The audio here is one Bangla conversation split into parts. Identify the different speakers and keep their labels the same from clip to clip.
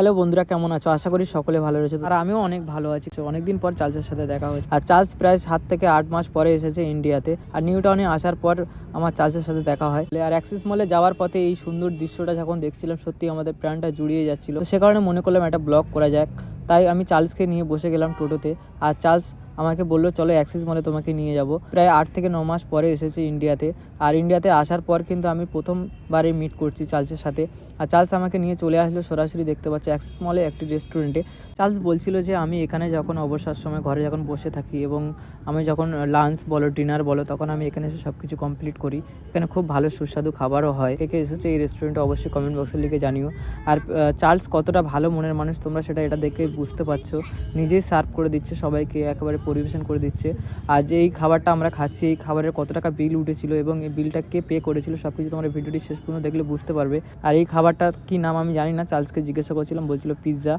Speaker 1: হ্যালো বন্ধুরা, কেমন আছো? আশা করি সকলে ভালো রয়েছে। আর আমিও অনেক ভালো আছি। অনেকদিন পর চার্লসের সাথে দেখা হয়েছে। আর চার্লস প্রায় সাত থেকে আট মাস পরে এসেছে ইন্ডিয়াতে। আর নিউ টাউনে আসার পর আমার চার্লসের সাথে দেখা হয়। আর অ্যাক্সিস মলে যাওয়ার পথে এই সুন্দর দৃশ্যটা যখন দেখছিলাম, সত্যি আমাদের প্রাণটা জুড়িয়ে যাচ্ছিল। সে কারণে মনে করলাম, একটা ব্লগ করা যাক। তাই আমি চার্লসকে নিয়ে বসে গেলাম টোটোতে। আর চার্লস আমাকে বলল, চলো অ্যাক্সিস মলে তোমাকে নিয়ে যাব। প্রায় আট থেকে ন মাস পরে এসেছি ইন্ডিয়াতে আর ইন্ডিয়াতে আসার পর কিন্তু আমি প্রথমবারে মিট করছি চার্লসের সাথে। আর চার্লস আমাকে নিয়ে চলে আসলো সরাসরি দেখতে পাচ্ছি অ্যাক্সিস মলে একটি রেস্টুরেন্টে চার্লস বলছিল যে, আমি এখানে যখন অবসর সময় ঘরে যখন বসে থাকি এবং আমি যখন লাঞ্চ বলো ডিনার বলো, তখন আমি এখানে এসে সব কিছু কমপ্লিট করি। এখানে খুব ভালো সুস্বাদু খাবারও হয়। কে কে এসেছে এই রেস্টুরেন্টে অবশ্যই কমেন্ট বক্সে লিখে জানিও। আর চার্লস কতটা ভালো মনের মানুষ তোমরা সেটা এটা দেখে বুঝতে পারছ। নিজেই সার্ভ করে দিচ্ছে সবাইকে, একেবারে পরিবেশন করে দিচ্ছে। আর যে এই খাবারটা আমরা খাচ্ছি, এই খাবারের কত টাকা বিল উঠেছিল এবং এই বিলটা কে পে করেছিল সব কিছু তোমরা ভিডিওটি শেষ পর্যন্ত দেখলে বুঝতে পারবে। আর এই খাবারটা কি নাম আমি জানি না, চার্লসকে জিজ্ঞাসা করছিলাম, বলছিল পিৎজা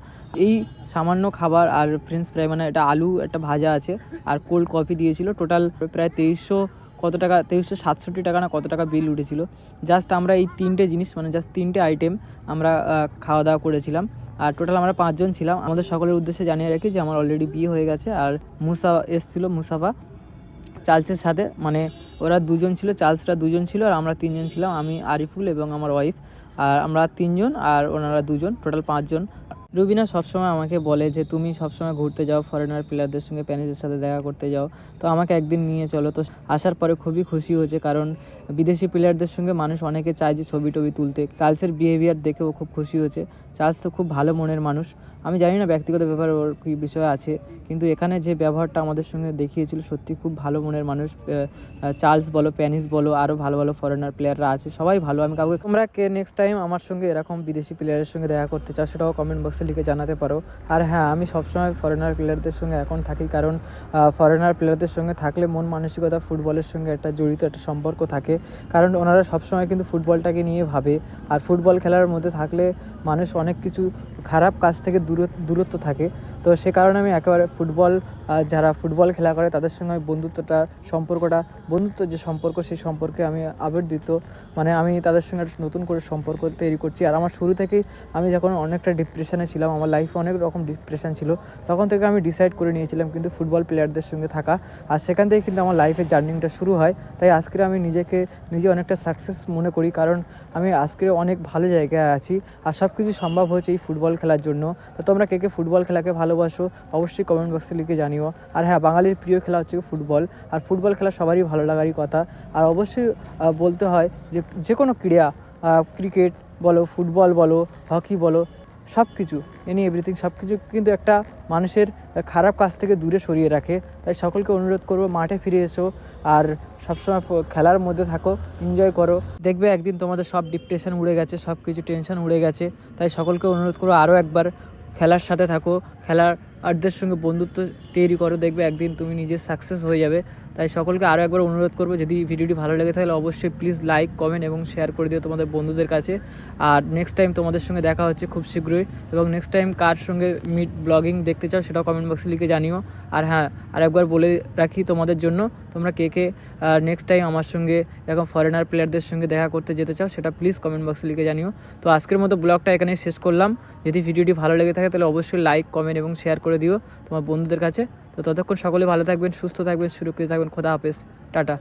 Speaker 1: এই সামান্য খাবার আর ফ্রেঞ্চ ফ্রাই মানে এটা আলু, একটা ভাজা আছে, আর কোল্ড কফি দিয়েছিল। টোটাল প্রায় তেইশশো কত টাকা, তেইশশো সাতষট্টি টাকা না কত টাকা বিল উঠেছিল। জাস্ট আমরা এই তিনটে জিনিস মানে জাস্ট তিনটে আইটেম আমরা খাওয়া দাওয়া করেছিলাম। আর টোটাল আমরা পাঁচজন ছিলাম। আমাদের সকলের উদ্দেশ্যে জানিয়ে রাখি যে আমার অলরেডি বিয়ে হয়ে গেছে আর মুসা এসছিল, মুসাফা চার্লসের সাথে। মানে ওরা দুজন ছিল, চার্লসরা দুজন ছিল আর আমরা তিনজন ছিলাম। আমি আরিফুল এবং আমার ওয়াইফ আর আমরা তিনজন আর ওনারা দুজন টোটাল পাঁচজন। রুবিনা সবসময় আমাকে বলে যে, তুমি সবসময় ঘুরতে যাও ফরেনার প্লেয়ারদের সঙ্গে প্যানিসের সাথে দেখা করতে যাও। তো আমাকে একদিন নিয়ে চলো। তো আসার পরে খুবই খুশি হয়েছে, কারণ বিদেশি প্লেয়ারদের সঙ্গে মানুষ অনেকে চায় যে ছবি টবি তুলতে। চার্লসের বিহেভিয়ার দেখেও খুব খুশি হয়েছে। চার্লস তো খুব ভালো মনের মানুষ। আমি জানি না ব্যক্তিগত ব্যাপারে ওর কী বিষয় আছে, কিন্তু এখানে যে ব্যবহারটা আমাদের সঙ্গে দেখিয়েছিল, সত্যি খুব ভালো মনের মানুষ। চার্লস বলো প্যানিস বলো আরও ভালো ভালো ফরেনার প্লেয়াররা আছে। সবাই ভালো। আমি কাউকে তোমরা কে নেক্সট টাইম আমার সঙ্গে এরকম বিদেশি প্লেয়ারের সঙ্গে দেখা করতে চাও, সেটাও কমেন্ট বক্সে লিখে জানাতে পারো। আর হ্যাঁ আমি সবসময় ফরেনার প্লেয়ারদের সঙ্গে এখন থাকি কারণ ফরেনার প্লেয়ারদের সঙ্গে থাকলে মন মানসিকতা ফুটবলের সঙ্গে একটা জড়িত একটা সম্পর্ক থাকে। কারণ ওনারা সবসময় কিন্তু ফুটবলটাকে নিয়ে ভাবে। আর ফুটবল খেলার মধ্যে থাকলে মানুষ অনেক কিছু খারাপ কাজ থেকে দূরত্ব দূরত্ব থাকে। তো সে কারণে আমি একেবারে ফুটবল যারা ফুটবল খেলা করে, তাদের সঙ্গে আমি বন্ধুত্বটা, সম্পর্কটা, বন্ধুত্ব যে সম্পর্ক, সেই সম্পর্কে আমি আবেদিত মানে আমি তাদের সঙ্গে নতুন করে সম্পর্ক তৈরি করছি। আর আমার শুরু থেকেই আমি যখন অনেকটা ডিপ্রেশনে ছিলাম, আমার লাইফে অনেক রকম ডিপ্রেশন ছিল, তখন থেকে আমি ডিসাইড করে নিয়েছিলাম কিন্তু ফুটবল প্লেয়ারদের সঙ্গে থাকা। আর সেখান থেকে কিন্তু আমার লাইফের জার্নিংটা শুরু হয়। তাই আজকে আমি নিজেকে, নিজে অনেকটা সাকসেস মনে করি, কারণ আমি আজকে অনেক ভালো জায়গায় আছি। আর সব কিছু সম্ভব হয়েছে এই ফুটবল খেলার জন্য। তো তোমরা কে কে ফুটবল খেলাকে ভালোবাসো, অবশ্যই কমেন্ট বক্সে লিখে জানিও। আর হ্যাঁ বাঙালির প্রিয় খেলা হচ্ছে ফুটবল। আর ফুটবল খেলা সবারই ভালো লাগারই কথা। আর অবশ্যই বলতে হয় যে যে কোনো ক্রীড়া ক্রিকেট বলো, ফুটবল বলো, হকি বলো সব কিছু এনি এভরিথিং সব কিছু কিন্তু একটা মানুষের খারাপ কাজ থেকে দূরে সরিয়ে রাখে। তাই সকলকে অনুরোধ করব, মাঠে ফিরে এসো। আর সবসময় খেলার মধ্যে থাকো এনজয় করো। দেখবে একদিন তোমাদের সব ডিপ্রেশন উড়ে গেছে সব কিছু টেনশন উড়ে গেছে। তাই সকলকে অনুরোধ করব আরও একবার খেলার সাথে থাকো। খেলার আরদের সঙ্গে বন্ধুত্ব তৈরি করো দেখবে একদিন তুমি নিজে সাকসেস হয়ে যাবে। তাই সকলকে আরও একবার অনুরোধ করব, যদি ভিডিওটি ভালো লেগে থাকলে অবশ্যই প্লিজ লাইক কমেন্ট এবং শেয়ার করে দিও তোমাদের বন্ধুদের কাছে। আর নেক্সট টাইম তোমাদের সঙ্গে দেখা হচ্ছে খুব শীঘ্রই এবং নেক্সট টাইম কার সঙ্গে মিট ব্লগিং দেখতে চাও সেটাও কমেন্ট বক্সে লিখে জানিও। আর হ্যাঁ আর একবার বলে রাখি তোমাদের জন্য, তোমরা কে কে নেক্সট টাইম আমার সঙ্গে এরকম ফরেনার প্লেয়ারদের সঙ্গে দেখা করতে যেতে চাও সেটা প্লিজ কমেন্ট বক্সে লিখে জানিও। তো আজকের মতো ব্লগটা এখানেই শেষ করলাম। যদি ভিডিওটি ভালো লেগে থাকে তাহলে অবশ্যই লাইক কমেন্ট এবং শেয়ার করে দিও তোমার বন্ধুদের কাছে। তো ততক্ষণ সকলে ভালো থাকবেন সুস্থ থাকবেন সুরক্ষিত থাকবেন খোদা হাফেজ টাটা।